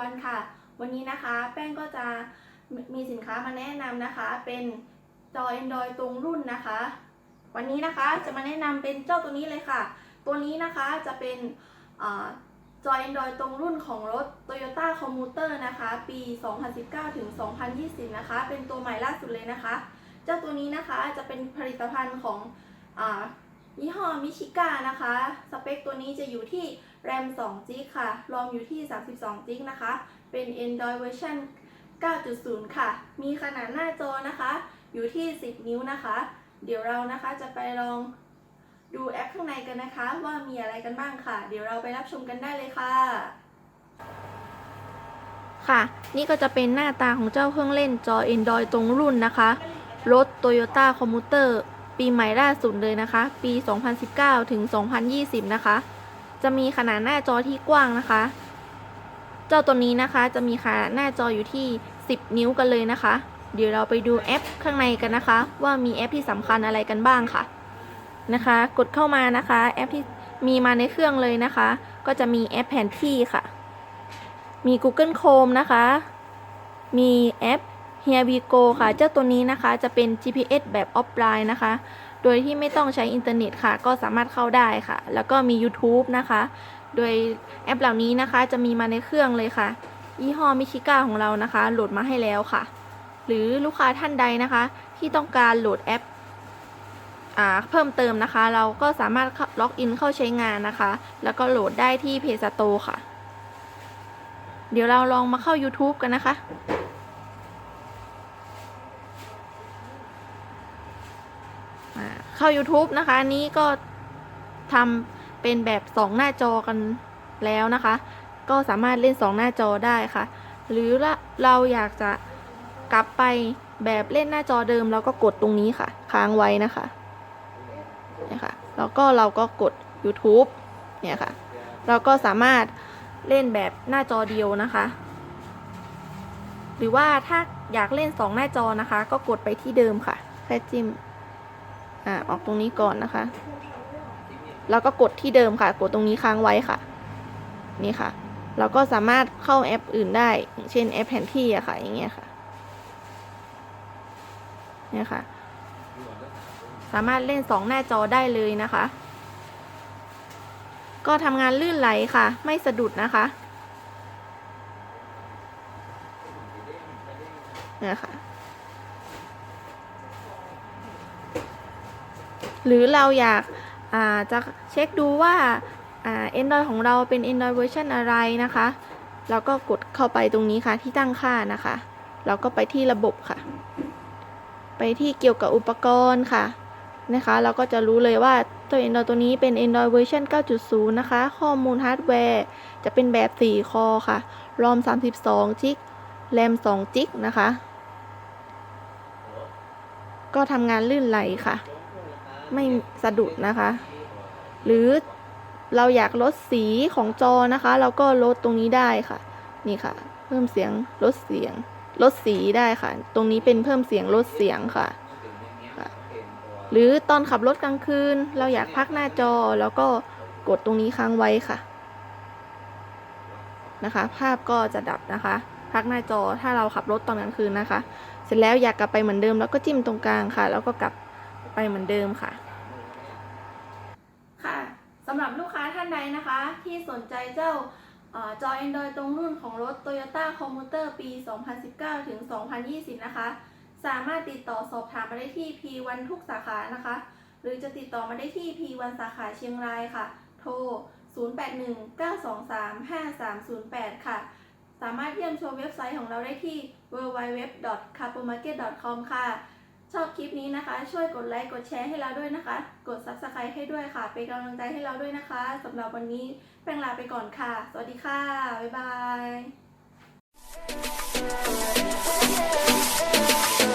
วันค่ะ วันนี้นะคะแป้งก็จะมีสินค้ามาแนะนำนะคะ เป็นจอ Android ตรงรุ่นนะคะ วันนี้นะคะจะมาแนะนำเป็นเจ้าตัวนี้เลยค่ะ ตัวนี้นะคะจะเป็นอจอ Android ตรงรุ่นของรถ Toyota Commuter นะคะ ปี 2019 ถึง 2020 นะคะ เป็นตัวใหม่ล่าสุดเลยนะคะ เจ้าตัวนี้นะคะจะเป็นผลิตภัณฑ์ของ ยี่ห้อมิชิก้านะคะ สเปคตัวนี้จะอยู่ที่ RAM 2 g b ค่ะ รอมอยู่ที่32 g b นะคะ เป็น Android version 9.0 ค่ะ มีขนาดหน้าจอนะคะ อยู่ที่ 10 นิ้วนะคะ เดี๋ยวเรานะคะจะไปลองดูแอปข้างในกันนะคะ ว่ามีอะไรกันบ้างค่ะ เดี๋ยวเราไปรับชมกันได้เลยค่ะ ค่ะ นี่ก็จะเป็นหน้าตาของเจ้าเครื่องเล่นจอ Android ตรงรุ่นนะคะ รถ Toyota Commuter ปีใหม่ล่าสุดเลยนะคะ ปี 2019 ถึง 2020 นะคะ จะมีขนาดหน้าจอที่กว้างนะคะ เจ้าตัวนี้นะคะจะมีขนาดหน้าจออยู่ที่ 10 นิ้วกันเลยนะคะ เดี๋ยวเราไปดูแอปข้างในกันนะคะ ว่ามีแอปที่สำคัญอะไรกันบ้างค่ะ นะคะ กดเข้ามานะคะ แอปที่มีมาในเครื่องเลยนะคะ ก็จะมีแอปแผนที่ค่ะ มี Google Chrome นะคะ มีแอป Here we go ค่ะ เจ้าตัวนี้นะคะจะเป็น GPS แบบออฟไลน์นะคะ โดยที่ไม่ต้องใช้อินเทอร์เน็ตค่ะ ก็สามารถเข้าได้ค่ะ แล้วก็มี YouTube นะคะ โดยแอปเหล่านี้นะคะจะมีมาในเครื่องเลยค่ะ ยี่ห้อมิชิก้าของเรานะคะ โหลดมาให้แล้วค่ะ หรือลูกค้าท่านใดนะคะ ที่ต้องการโหลดแอปอเพิ่มเติมนะคะ เราก็สามารถล็อกอินเข้าใช้งานนะคะ แล้วก็โหลดได้ที่เพจสโตค่ะ เดี๋ยวเราลองมาเข้า YouTube กันนะคะ อ่า เข้า YouTube นะคะอันนี้ก็ทำเป็นแบบ 2 หน้าจอกันแล้วนะคะ ก็สามารถเล่น 2 หน้าจอได้ค่ะ หรือเราอยากจะกลับไปแบบเล่นหน้าจอเดิมเราก็กดตรงนี้ค่ะ ค้างไว้นะคะเนี่ยค่ะแล้วก็เราก็กด YouTube เนี่ยค่ะ เราก็สามารถเล่นแบบหน้าจอเดียวนะคะ หรือว่าถ้าอยากเล่น 2 หน้าจอนะคะ ก็กดไปที่เดิมค่ะ แค่จิ้ม อ่าออกตรงนี้ก่อนนะคะ แล้วก็กดที่เดิมค่ะ กดตรงนี้ค้างไว้ค่ะ นี่ค่ะ เราก็สามารถเข้าแอปอื่นได้ เช่นแอปแผนที่อะค่ะ อย่างเงี้ยค่ะ เนี่ยค่ะ สามารถเล่นสองหน้าจอได้เลยนะคะ ก็ทำงานลื่นไหลค่ะ ไม่สะดุดนะคะเนี่ยค่ะ หรือเราอยากาจะเช็คดูว่า Android ของเราเป็น Android เวอร์ชันอะไรนะคะเราก็กดเข้าไปตรงนี้ค่ะที่ตั้งค่านะคะ เราก็ไปที่ระบบค่ะ ไปที่เกี่ยวกับอุปกรณ์ค่ะนะคะ เราก็จะรู้เลยว่าตัว Android ตัวนี้เป็น Android เวอร์ชัน9.0 นะคะ ข้อมูลฮาร์ดแวร์จะเป็นแบบ 4 คอค่ะ ROM 32 จิก RAM 2จิกนะคะ ก็ทำงานลื่นไหลค่ะ ไม่สะดุดนะคะ หรือเราอยากลดสีของจอนะคะ เราก็ลดตรงนี้ได้ค่ะ นี่ค่ะ เพิ่มเสียงลดเสียง ลดสีได้ค่ะ ตรงนี้เป็นเพิ่มเสียงลดเสียงค่ะคะหรือตอนขับรถกลางคืน เราอยากพักหน้าจอแล้วก็กดตรงนี้ค้างไว้ค่ะ นะคะ ภาพก็จะดับนะคะ พักหน้าจอถ้าเราขับรถตอนกลางคืนนะคะ เสร็จแล้วอยากกลับไปเหมือนเดิมแล้วก็จิ้มตรงกลางค่ะ แล้วก็กลับ ไปเหมือนเดิมค่ะ ค่ะสำหรับลูกค้าท่านใดนะคะ ที่สนใจเจ้าเอ่อจอ Android ตรงรุ่นของรถ Toyota Commuter ปี 2019 ถึง 2020 นะคะ สามารถติดต่อสอบถามมาได้ที่ P1 ทุกสาขานะคะ หรือจะติดต่อมาได้ที่ P1 สาขาเชียงรายค่ะ โทร 0819235308 ค่ะ สามารถเยี่ยมชมเว็บไซต์ของเราได้ที่ www.capomarket.com ค่ะ ชอบคลิปนี้นะคะ ช่วยกดไลค์กดแชร์ให้เราด้วยนะคะ กด Subscribe ให้ด้วยค่ะ เป็นกำลังใจให้เราด้วยนะคะสำหรับวันนี้แป้งลาไปก่อนค่ะ สวัสดีค่ะ บ๊ายบาย